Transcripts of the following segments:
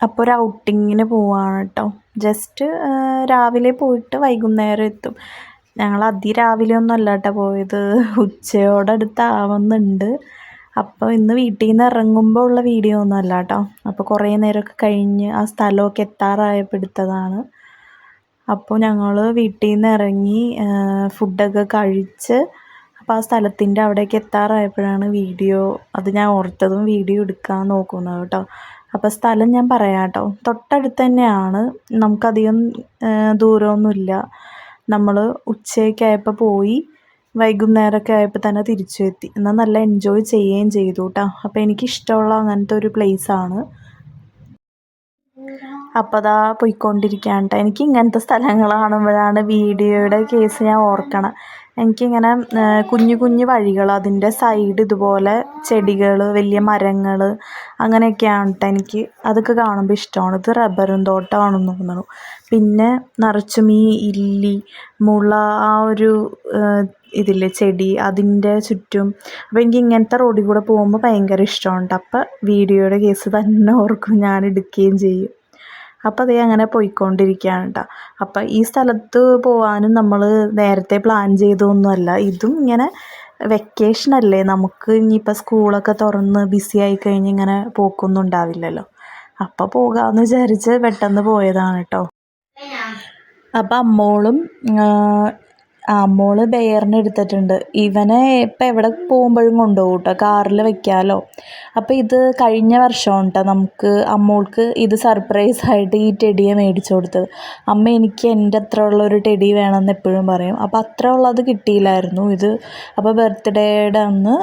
അപ്പോൾ ഒരു ഔട്ടിങ്ങിന് പോവാണ് കേട്ടോ ജസ്റ്റ് രാവിലെ പോയിട്ട് വൈകുന്നേരം എത്തും. ഞങ്ങൾ അതിരാവിലെ ഒന്നും അല്ല കേട്ടോ പോയത്. ഉച്ചയോടടുത്താവുന്നുണ്ട്. അപ്പോൾ ഇന്ന് വീട്ടിൽ നിന്ന് ഇറങ്ങുമ്പോൾ ഉള്ള വീഡിയോ ഒന്നും അല്ല കേട്ടോ അപ്പോൾ കുറേ നേരമൊക്കെ കഴിഞ്ഞ് ആ സ്ഥലമൊക്കെ എത്താറായപ്പെടുത്തതാണ് അപ്പോൾ ഞങ്ങൾ വീട്ടിൽ നിന്ന് ഇറങ്ങി ഫുഡൊക്കെ കഴിച്ച് അപ്പോൾ ആ സ്ഥലത്തിന്റെ അവിടേക്ക് എത്താറായപ്പോഴാണ് വീഡിയോ അത് ഞാൻ ഓർത്തതും വീഡിയോ എടുക്കാൻ നോക്കുന്നത് കേട്ടോ അപ്പോൾ സ്ഥലം ഞാൻ പറയാം കേട്ടോ തൊട്ടടുത്ത് തന്നെയാണ്. നമുക്കധികം ദൂരമൊന്നുമില്ല. നമ്മൾ ഉച്ചയൊക്കെ ആയപ്പോൾ പോയി വൈകുന്നേരമൊക്കെ ആയപ്പോൾ തന്നെ തിരിച്ചു എത്തി. എന്നാൽ നല്ല എൻജോയ് ചെയ്യുകയും ചെയ്തു കേട്ടോ അപ്പോൾ എനിക്കിഷ്ടമുള്ള അങ്ങനത്തെ ഒരു പ്ലേസാണ് അപ്പോൾ അതാ പോയിക്കൊണ്ടിരിക്കുകയാണ് കേട്ടോ എനിക്ക് ഇങ്ങനത്തെ സ്ഥലങ്ങൾ കാണുമ്പോഴാണ് വീഡിയോയുടെ കേസ് ഞാൻ ഓർക്കണം. എനിക്കിങ്ങനെ കുഞ്ഞു കുഞ്ഞു വഴികൾ അതിന്റെ സൈഡ് ഇതുപോലെ ചെടികൾ വലിയ മരങ്ങൾ അങ്ങനെയൊക്കെയാണ് കേട്ടോ എനിക്ക് അതൊക്കെ കാണുമ്പോൾ ഇഷ്ടമാണ്. ഇത് റബ്ബറും തോട്ടമാണെന്ന് തോന്നുന്നു. പിന്നെ നിറച്ചും ഈ ഇല്ലി മുള ആ ഒരു ഇതില്ലേ ചെടി അതിന്റെ ചുറ്റും. അപ്പോൾ എനിക്ക് ഇങ്ങനത്തെ റോഡിൽ കൂടെ പോകുമ്പോൾ ഭയങ്കര ഇഷ്ടമാണ് കേട്ടോ അപ്പോൾ വീഡിയോയുടെ കേസ് തന്നെ ഓർക്കും ഞാൻ എടുക്കുകയും ചെയ്യും. അപ്പോൾ അതേ അങ്ങനെ പോയിക്കൊണ്ടിരിക്കുകയാണ് കേട്ടോ അപ്പോൾ ഈ സ്ഥലത്ത് പോകാനും നമ്മൾ നേരത്തെ പ്ലാൻ ചെയ്തൊന്നുമല്ല. ഇതും ഇങ്ങനെ വെക്കേഷൻ അല്ലേ? നമുക്ക് ഇനിയിപ്പോൾ സ്കൂളൊക്കെ തുറന്ന് ബിസി ആയി കഴിഞ്ഞ് ഇങ്ങനെ പോക്കൊന്നും ഉണ്ടാവില്ലല്ലോ. അപ്പോൾ പോകാമെന്ന് വിചാരിച്ച് പെട്ടെന്ന് പോയതാണ് കേട്ടോ അപ്പം അമ്മോളും ആ മോൾ ബെയറിനെ എടുത്തിട്ടുണ്ട്. ഇവനെ ഇപ്പം എവിടെ പോകുമ്പോഴും കൊണ്ടുപോകും കേട്ടോ കാറിൽ വെക്കാമല്ലോ അപ്പോൾ ഇത് കഴിഞ്ഞ വർഷമാണ് കേട്ടോ നമുക്ക് അമ്മോൾക്ക് ഇത് സർപ്രൈസ് ആയിട്ട് ഈ ടെഡിയെ മേടിച്ചു കൊടുത്തത്. അമ്മ എനിക്ക് എന്റെ അത്ര ഉള്ളൊരു ടെഡി വേണമെന്ന് എപ്പോഴും പറയും. അപ്പോൾ അത്ര ഉള്ളത് കിട്ടിയില്ലായിരുന്നു ഇത്. അപ്പോൾ ബർത്ത്ഡേയുടെ അന്ന്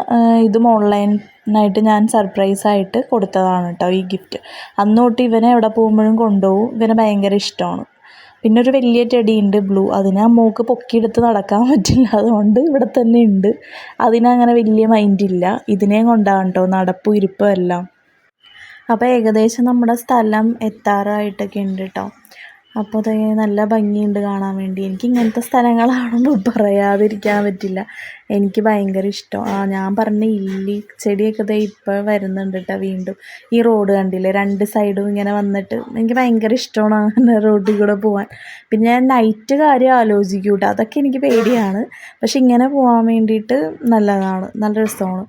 ഇതും ഓൺലൈനായിട്ട് ഞാൻ സർപ്രൈസ് ആയിട്ട് കൊടുത്തതാണ് കേട്ടോ ഈ ഗിഫ്റ്റ് അന്ന് തൊട്ട് ഇവനെ എവിടെ പോകുമ്പോഴും കൊണ്ടുപോകും. ഇവന് ഭയങ്കര ഇഷ്ടമാണ്. പിന്നെ ഒരു വലിയ ചെടിയുണ്ട് ബ്ലൂ. അതിനെ മൂക്ക് പൊക്കിയെടുത്ത് നടക്കാൻ പറ്റില്ല. അതുകൊണ്ട് ഇവിടെ തന്നെ ഉണ്ട്. അതിനങ്ങനെ വലിയ മൈൻഡില്ല ഇതിനെയും കൊണ്ടാണ് കേട്ടോ നടപ്പും ഇരിപ്പും എല്ലാം. അപ്പോൾ ഏകദേശം നമ്മുടെ സ്ഥലം എത്താറായിട്ടൊക്കെ ഉണ്ട് കേട്ടോ അപ്പോൾ അത് നല്ല ഭംഗിയുണ്ട് കാണാൻ വേണ്ടി. എനിക്ക് ഇങ്ങനത്തെ സ്ഥലങ്ങളാണെന്ന് പറയാതിരിക്കാൻ പറ്റില്ല. എനിക്ക് ഭയങ്കര ഇഷ്ടം. ആ ഞാൻ പറഞ്ഞ ഇല്ലി ചെടിയൊക്കെ ദേ ഇപ്പോൾ വരുന്നുണ്ട് കേട്ടോ വീണ്ടും. ഈ റോഡ് കണ്ടില്ലേ? രണ്ട് സൈഡും ഇങ്ങനെ വന്നിട്ട് എനിക്ക് ഭയങ്കര ഇഷ്ടമാണ് അങ്ങനെ റോഡിൽ കൂടെ പോകാൻ പിന്നെ ഞാൻ നൈറ്റ് കാര്യം ആലോചിക്കും കേട്ടോ അതൊക്കെ എനിക്ക് പേടിയാണ്. പക്ഷെ ഇങ്ങനെ പോകാൻ വേണ്ടിയിട്ട് നല്ലതാണ്. നല്ല രസമാണ്.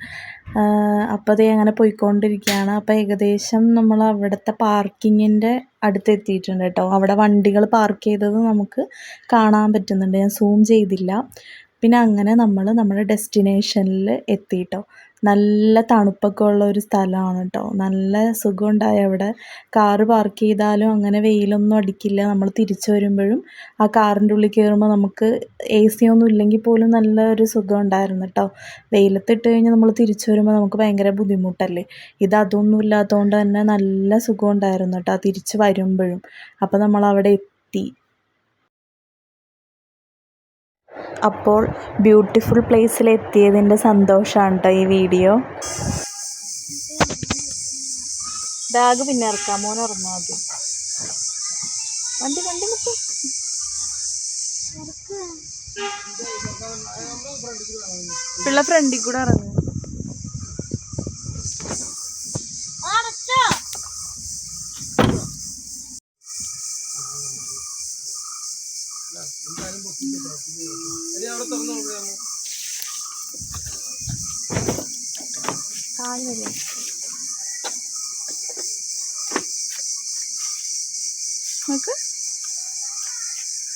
അപ്പോൾ അതേ അങ്ങനെ പോയിക്കൊണ്ടിരിക്കുകയാണ്. അപ്പോൾ ഏകദേശം നമ്മൾ അവിടുത്തെ പാർക്കിങ്ങിന്റെ അടുത്ത് എത്തിയിട്ടുണ്ട് കേട്ടോ. അവിടെ വണ്ടികൾ പാർക്ക് ചെയ്തത് നമുക്ക് കാണാൻ പറ്റുന്നുണ്ട്. ഞാൻ സൂം ചെയ്തില്ല. പിന്നെ അങ്ങനെ നമ്മൾ നമ്മുടെ ഡെസ്റ്റിനേഷനിൽ എത്തി കേട്ടോ നല്ല തണുപ്പൊക്കെ ഉള്ള ഒരു സ്ഥലമാണ് കേട്ടോ നല്ല സുഖമുണ്ടായി അവിടെ. കാറ് പാർക്ക് ചെയ്താലും അങ്ങനെ വെയിലൊന്നും അടിക്കില്ല. നമ്മൾ തിരിച്ചു വരുമ്പോഴും ആ കാറിന്റെ ഉള്ളിൽ കയറുമ്പോൾ നമുക്ക് എ സി ഒന്നും ഇല്ലെങ്കിൽ പോലും നല്ല ഒരു സുഖം ഉണ്ടായിരുന്നു കേട്ടോ വെയിലത്തിട്ട് കഴിഞ്ഞാൽ നമ്മൾ തിരിച്ചു വരുമ്പോൾ നമുക്ക് ഭയങ്കര ബുദ്ധിമുട്ടല്ലേ? ഇത് അതൊന്നും ഇല്ലാത്തതുകൊണ്ട് തന്നെ നല്ല സുഖം ഉണ്ടായിരുന്നു കേട്ടോ തിരിച്ച് വരുമ്പോഴും. അപ്പോൾ നമ്മൾ അവിടെ എത്തി. അപ്പോൾ ബ്യൂട്ടിഫുൾ പ്ലേസിൽ എത്തിയതിന്റെ സന്തോഷമാണ് കേട്ടോ ഈ വീഡിയോ. ബാഗ് പിന്നെ ഇറക്കാം മോൻ ഇറങ്ങാം വണ്ടി വണ്ടി മുട്ടി പിള്ള ഫ്രണ്ടിൽ കൂടെ ഇറങ്ങും. വരെ. നോക്ക്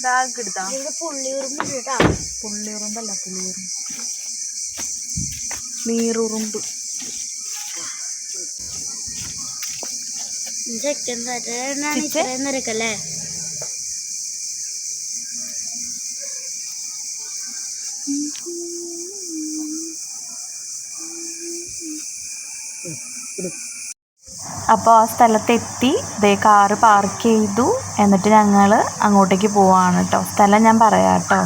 ബാഗ് എടുത്താ പുള്ളിയുറുമ്പല്ല പുള്ളിയുറുമ്പ് നീറുറുമ്പ്. സെക്കൻഡ് സാറ്റർഡേ അപ്പോൾ ആ സ്ഥലത്തെത്തി ദേ കാറ് പാർക്ക് ചെയ്തു. എന്നിട്ട് ഞങ്ങൾ അങ്ങോട്ടേക്ക് പോവാണ് കേട്ടോ സ്ഥലം ഞാൻ പറയാം കേട്ടോ